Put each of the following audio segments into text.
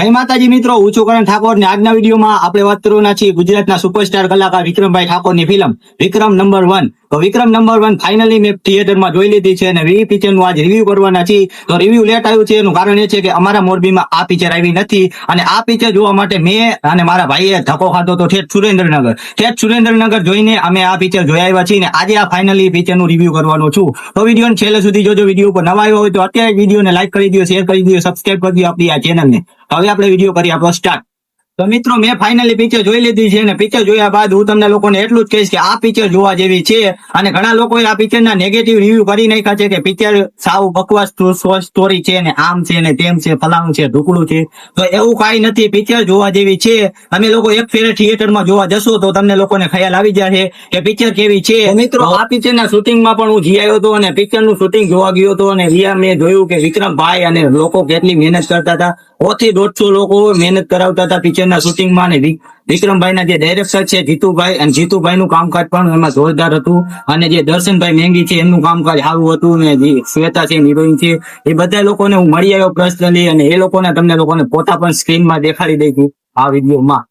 જય માતાજી મિત્રો, હું છું ઠાકોર ને આજના વિડીયોમાં આપણે વાત કરવાના છીએ ગુજરાતના સુપરસ્ટાર કલાકાર વિક્રમભાઈ ઠાકોરની ફિલ્મ વિક્રમ નંબર વન તો વિક્રમ નંબર વન ફાઇનલી મેં થિયેટરમાં જોઈ લીધી છે અને વી પિક્ચરનું આજ રિવ્યુ કરવાના છીએ. તો રિવ્યુ લેટ આવ્યું છે, એનું કારણ એ છે કે અમારા મોરબીમાં આ પિક્ચર આવી નથી. અને આ પિક્ચર જોવા માટે મેં અને મારા ભાઈએ ધક્કો ખાધો તો ઠેઠ સુરેન્દ્રનગર. ઠેઠ સુરેન્દ્રનગર જોઈને અમે આ પિક્ચર જોઈ આવ્યા છીએ અને આજે આ ફાઇનલી પિક્ચરનું રિવ્યુ કરવાનો છું. તો વિડીયોને છેલ્લે સુધી જોજો. વીડિયો ઉપર નવા આવ્યો હોય તો અત્યારે વિડીયોને લાઈક કરી દો શેર કરી દો સબસ્ક્રાઇબ કરી દો આપણી આ ચેનલને હવે આપણે વીડિયો કરી આપણો સ્ટાર્ટ તો મિત્રો મેં ફાઇનલી પિક્ચર જોઈ લીધી છે અને પિક્ચર જોયા બાદ હું તમને લોકોને એટલું જ કહીશ કે આ પિક્ચર જોવા જેવી છે અને ઘણા લોકોએ આ પિક્ચરના નેગેટિવ રિવ્યુ કરી નાખ્યા છે કે પિક્ચર સાવ બકવાસ સ્ટોરી છે ને આમ છે ને તેમ છે ફલાણું છે ઢુકડું છે. તો એવું કાંઈ નથી પિક્ચર જોવા જેવી છે. અમે લોકો એક ફેરે થિયેટરમાં જોવા જશો તો તમને લોકોને ખ્યાલ આવી જશે કે પિક્ચર કેવી છે. મિત્રો આ પિક્ચરના શૂટિંગમાં પણ હું જી આવ્યો હતો અને પિક્ચરનું શૂટિંગ જોવા ગયો હતો અને રિયા મેં જોયું કે વિક્રમભાઈ અને લોકો કેટલી મહેનત કરતા હતા. ઓથી દોઢસો લોકો મહેનત કરાવતા હતા પિક્ચરના શૂટિંગમાં અને વિક્રમભાઈના જે ડાયરેક્ટર છે, જીતુભાઈ અને જીતુભાઈનું કામકાજ પણ એમાં જોરદાર હતું. અને જે દર્શનભાઈ મેંગી છે, એમનું કામકાજ સારું હતું ને શ્વેતા છે હિરોઈન છે, એ બધા લોકોને હું મળી આવ્યો પર્સનલી અને એ લોકોને તમને લોકોને પોતા પણ સ્ક્રીનમાં દેખાડી દઈ છું આ વિડીયોમાં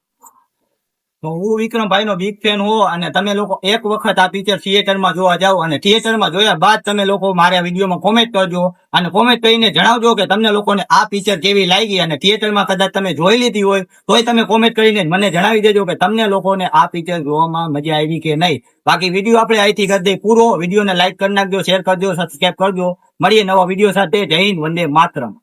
તો હું વિક્રમભાઈ નો બિગ ફેન હો અને તમે લોકો એક વખત આ પિક્ચર થિયેટરમાં જોવા જાઓ અને થિયેટરમાં જોયા બાદ તમે લોકો મારા વિડીયોમાં કોમેન્ટ કરજો અને કોમેન્ટ કરીને જણાવજો કે તમને લોકોને આ પિક્ચર કેવી લાગી અને થિયેટરમાં કદાચ તમે જોઈ લીધી હોય તોય તમે કોમેન્ટ કરીને મને જણાવી દેજો કે તમને લોકોને આ પિક્ચર જોવામાં મજા આવી કે નહીં. બાકી વીડિયો આપણે અહીંથી કરી દઈએ પૂરો. વિડીયોને લાઇક કરી નાખજો શેર કરજો સબસ્ક્રાઈબ કરજો. મળીએ નવા વીડિયો સાથે. જય હિન્દ, વંદે માતરમ.